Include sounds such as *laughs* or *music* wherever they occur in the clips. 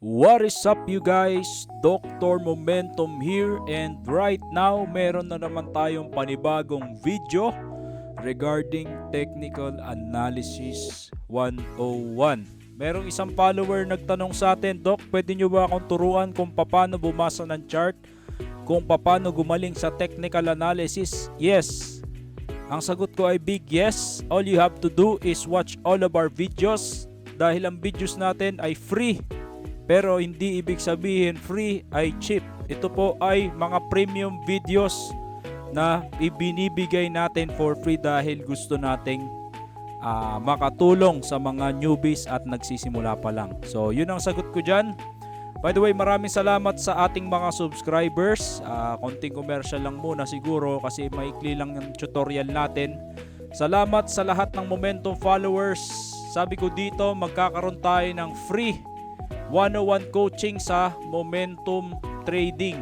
What is up you guys? Dr. Momentum here and right now meron na naman tayong panibagong video regarding Technical Analysis 101. Merong isang follower nagtanong sa atin, Doc, pwede nyo ba akong turuan kung paano bumasa ng chart? Kung paano gumaling sa technical analysis? Yes. Ang sagot ko ay big yes. All you have to do is watch all of our videos dahil ang videos natin ay free pero hindi ibig sabihin free ay cheap. Ito po ay mga premium videos na ibinibigay natin for free dahil gusto nating ah, makatulong sa mga newbies at nagsisimula pa lang. So yun ang sagot ko dyan. By the way, maraming salamat sa ating mga subscribers. Ah, konting commercial lang muna siguro kasi maikli lang yung tutorial natin. Salamat sa lahat ng Momentum followers. Sabi ko dito, magkakaroon tayo ng free 101 coaching sa Momentum Trading.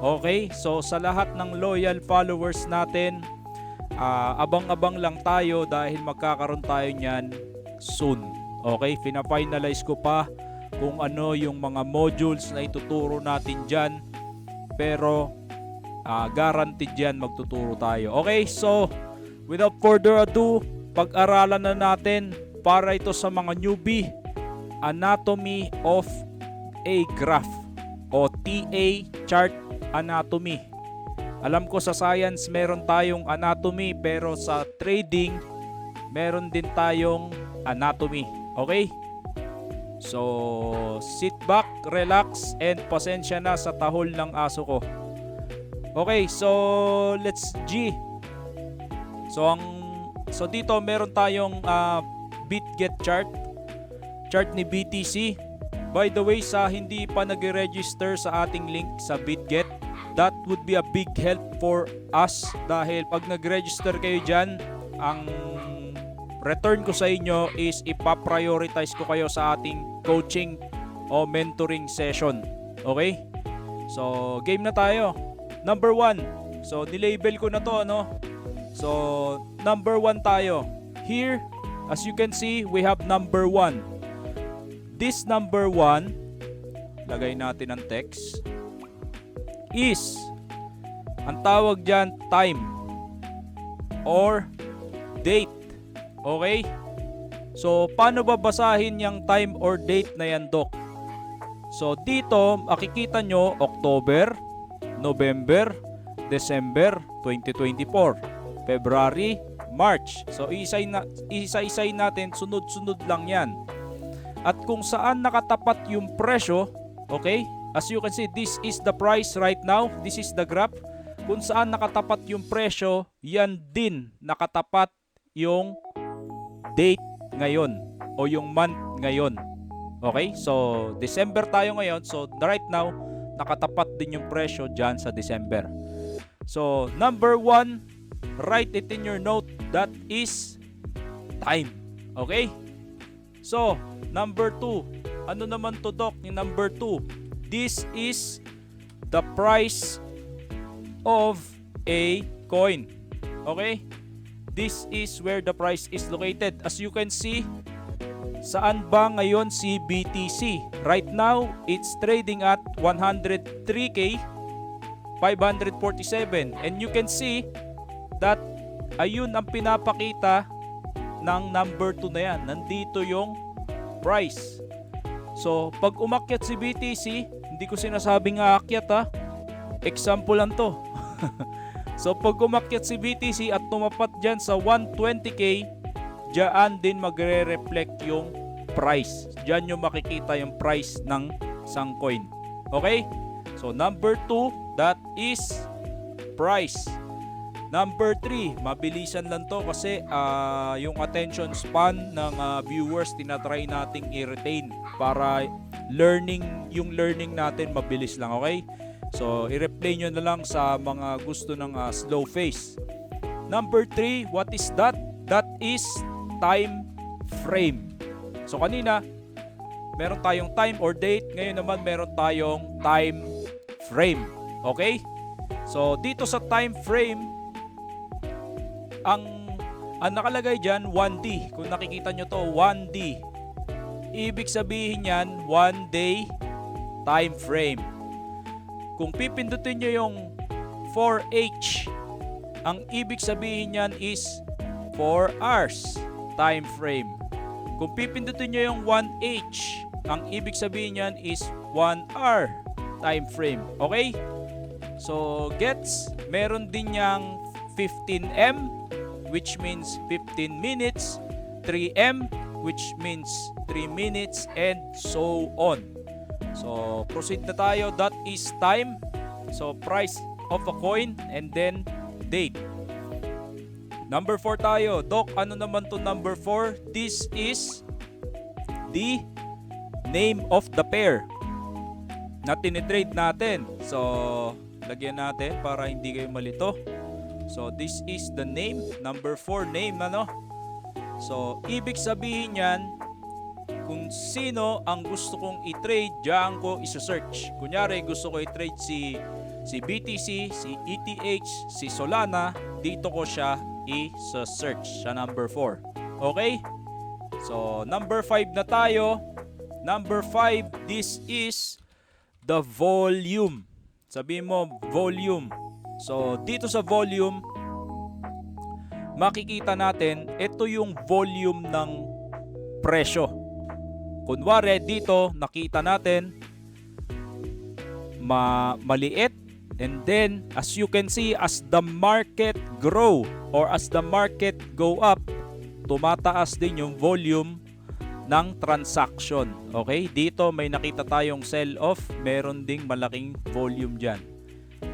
Okay? So sa lahat ng loyal followers natin, ah, abang-abang lang tayo dahil magkakaroon tayo niyan soon. Okay? Fina-finalize ko pa kung ano yung mga modules na ituturo natin dyan. Pero ah, guaranteed yan magtuturo tayo. Okay? So without further ado, pag-aralan na natin para ito sa mga newbie Anatomy of a Graph o TA Chart Anatomy. Alam ko sa science meron tayong anatomy pero sa trading meron din tayong anatomy. Okay? So, sit back, relax, and pasensya na sa tahol ng aso ko. Okay, so let's G. So ang so dito meron tayong uh, BitGet chart chart ni BTC. By the way, sa hindi pa nag-register sa ating link sa BitGet, that would be a big help for us dahil pag nag-register kayo dyan, ang return ko sa inyo is ipaprioritize ko kayo sa ating coaching o mentoring session. Okay? So, game na tayo. Number one. So, nilabel ko na to, ano? So, number one tayo. Here, as you can see, we have number one this number 1, lagay natin ang text, is, ang tawag dyan, time or date. Okay? So, paano babasahin yung time or date na yan, Doc? So, dito, makikita nyo, October, November, December 2024, February, March. So, isa-isay na, isa-isay natin, sunod-sunod lang yan. At kung saan nakatapat yung presyo, okay? As you can see, this is the price right now. This is the graph. Kung saan nakatapat yung presyo, yan din nakatapat yung date ngayon o yung month ngayon. Okay? So, December tayo ngayon. So, right now, nakatapat din yung presyo dyan sa December. So, number one, write it in your note. That is time. Okay? So, number 2. Ano naman to doc ni number 2? This is the price of a coin. Okay? This is where the price is located. As you can see, saan ba ngayon si BTC? Right now, it's trading at 103k 547 and you can see that ayun ang pinapakita ng number 2 na yan. Nandito yung price. So, pag umakyat si BTC, hindi ko sinasabing aakyat ha. Example lang to. *laughs* so, pag umakyat si BTC at tumapat dyan sa 120k, dyan din magre-reflect yung price. Dyan yung makikita yung price ng isang coin. Okay? So, number 2, that is price. Number 3, mabilisan lang to kasi uh, yung attention span ng uh, viewers tinatry nating i-retain para learning, yung learning natin mabilis lang, okay? So, i-replay nyo na lang sa mga gusto ng uh, slow phase. Number 3, what is that? That is time frame. So, kanina, meron tayong time or date. Ngayon naman, meron tayong time frame. Okay? So, dito sa time frame, ang ang nakalagay diyan 1D. Kung nakikita nyo to, 1D. ibig sabihin yan, one day time frame. Kung pipindutin nyo yung 4H, ang ibig sabihin yan is 4 hours time frame. Kung pipindutin nyo yung 1H, ang ibig sabihin yan is 1 hour time frame. Okay? So, gets, meron din yang 15M, which means 15 minutes, 3M, which means 3 minutes, and so on. So, proceed na tayo. That is time. So, price of a coin and then date. Number 4 tayo. Doc, ano naman to number 4? This is the name of the pair na tinitrade natin. So, lagyan natin para hindi kayo malito. So, this is the name. Number 4 name, ano? So, ibig sabihin yan, kung sino ang gusto kong i-trade, diyan ko isa-search. Kunyari, gusto ko i-trade si si BTC, si ETH, si Solana, dito ko siya i-search sa number 4. Okay? So, number 5 na tayo. Number 5, this is the volume. Sabihin mo, volume. So, dito sa volume, makikita natin, ito yung volume ng presyo. Kunwari, dito, nakita natin, ma maliit and then as you can see as the market grow or as the market go up tumataas din yung volume ng transaction. Okay? Dito may nakita tayong sell off meron ding malaking volume dyan.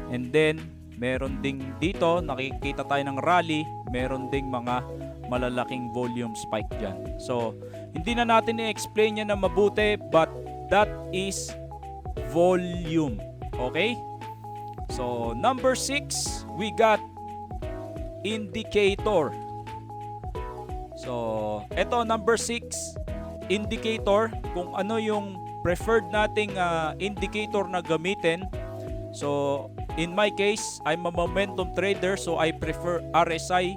And then meron ding dito nakikita tayo ng rally meron ding mga malalaking volume spike dyan so hindi na natin i-explain yan na mabuti but that is volume. Okay? So, number 6, we got indicator. So, eto number 6, indicator, kung ano yung preferred nating ah, indicator na gamitin. So, in my case, I'm a momentum trader so I prefer RSI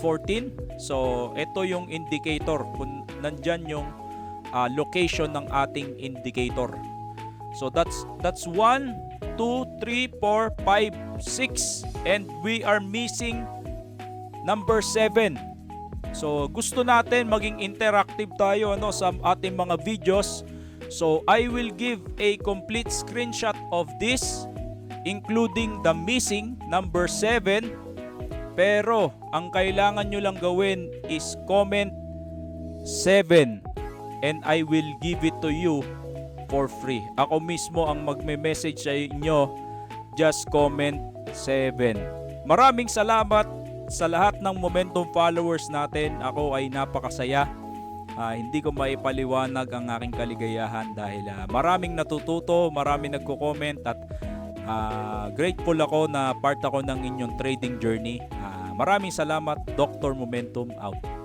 14. So, ito yung indicator kung nandyan yung ah, location ng ating indicator. So that's that's 1 2 3 4 5 6 and we are missing number 7. So gusto natin maging interactive tayo ano sa ating mga videos. So I will give a complete screenshot of this including the missing number 7. Pero ang kailangan nyo lang gawin is comment 7 and I will give it to you for free. Ako mismo ang magme-message sa inyo. Just comment 7. Maraming salamat sa lahat ng Momentum followers natin. Ako ay napakasaya. Ah, hindi ko maipaliwanag ang aking kaligayahan dahil ah, maraming natututo, maraming nagko-comment at ah, grateful ako na part ako ng inyong trading journey. Ah, maraming salamat, Dr. Momentum out.